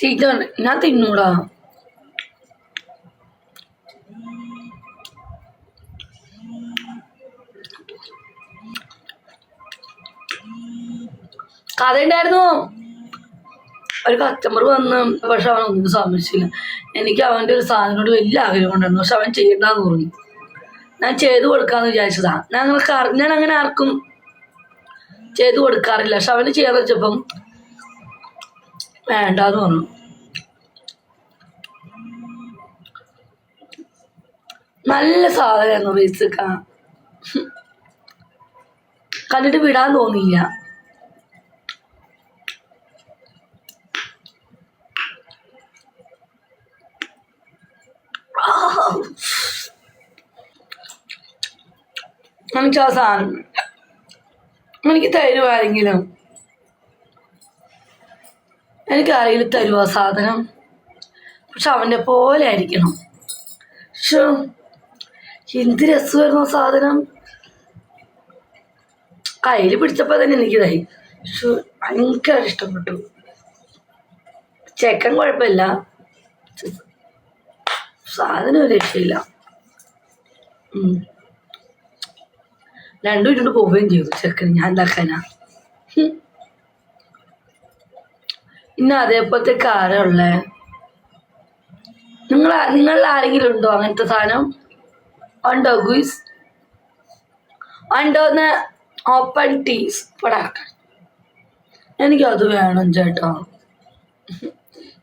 ചീത്ത ഞാൻ തിന്നൂടാ കഥ ഉണ്ടായിരുന്നു ഒരു കസ്റ്റമർ വന്ന് പക്ഷെ അവൻ ഒന്നും സമ്മതിച്ചില്ല. എനിക്ക് അവന്റെ ഒരു സാധനത്തോട് വലിയ ആഗ്രഹം ഉണ്ടായിരുന്നു. പക്ഷെ അവൻ ചെയ്യണ്ടെന്ന് പറഞ്ഞു. ഞാൻ ചെയ്തു കൊടുക്കാന്ന് വിചാരിച്ചതാ. ഞങ്ങൾക്ക് അറി- ഞാൻ അങ്ങനെ ആർക്കും ചെയ്തു കൊടുക്കാറില്ല. പക്ഷെ അവന് ചെയ്യാൻ വെച്ചപ്പം വേണ്ടാന്ന് പറഞ്ഞു. നല്ല സാധനമായിരുന്നു റീസക്ക കണ്ടിട്ട് വിടാൻ തോന്നിയില്ല. എനിക്ക് സാധനം. എനിക്ക് തരുവാരെങ്കിലും എനിക്ക് ആരെങ്കിലും തരുവാ സാധനം? പക്ഷെ അവന്റെ പോലെ ആയിരിക്കണം. പക്ഷോ എന്ത് രസമായിരുന്നു സാധനം. കയ്യിൽ പിടിച്ചപ്പോൾ തന്നെ എനിക്കിതായി ഭയങ്കര ഇഷ്ടപ്പെട്ടു. ചെക്കൻ കുഴപ്പമില്ല. സാധനം ഒരു രക്ഷയില്ല. രണ്ടും ഇരുണ്ട് പോവുകയും ചെയ്തു ചെക്കൻ ഞാൻ എന്താക്കാനാ. ഇന്ന് അതേപോലത്തെ കാരമുള്ളേ നിങ്ങൾ നിങ്ങളിൽ ആരെങ്കിലും ഉണ്ടോ അങ്ങനത്തെ സാധനം? ഉണ്ടോ ഗുയിസ് ഉണ്ടോന്ന് ഓപ്പൺ ടീസ് എനിക്ക് അത് വേണം ചേട്ടാ.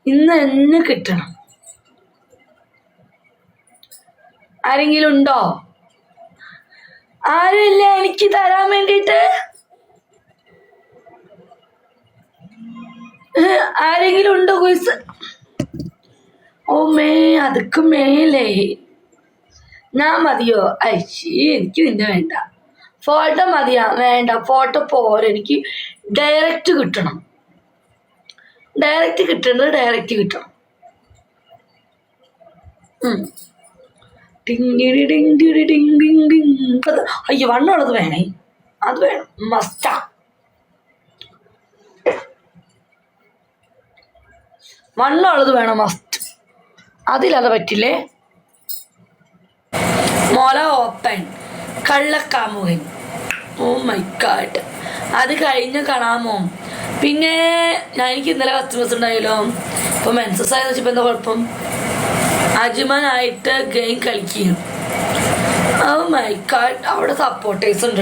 ഇന്ന് എന്നെ കിട്ടണം? ആരെങ്കിലും ഉണ്ടോ? ആരുമില്ല എനിക്ക് തരാൻ വേണ്ടിട്ട് ആരെങ്കിലും ഉണ്ടോ കുയിസ് ഓ മേ അതുക്ക് മേലേ. ഞാൻ മതിയോ? അയച്ചി എനിക്ക് നിന്നെ വേണ്ട. ഫോട്ടോ മതിയാ? വേണ്ട. ഫോട്ടോ പോരെ. എനിക്ക് ഡയറക്റ്റ് കിട്ടണം. ഡയറക്റ്റ് കിട്ടേണ്ടത് ഡയറക്റ്റ് കിട്ടണം. അയ്യോ വണ്ണമുള്ളത് വേണേ. അത് വേണം. മസ്റ്റാ. വണ്ണമുള്ളത് വേണം മസ്റ്റ്. അതിലത് പറ്റില്ലേ? മോല ഓപ്പൺ. കള്ളക്കാമുകൻ. ഓ മൈ ഗാഡ് അത് കഴിഞ്ഞ് കാണാമോ? പിന്നെ ഞാൻ എനിക്ക് ഇന്നലെ കസ്റ്റമേഴ്സ് ഉണ്ടായല്ലോ. ഇപ്പൊ മെൻസസ് ആയെന്ന് വെച്ചപ്പോ എന്താ കുഴപ്പം? അജുമനായിട്ട് ഗെയിം കളിക്കും ഓ മൈ ഗാഡ് അവിടെ സപ്പോർട്ടേഴ്സ് ഉണ്ട്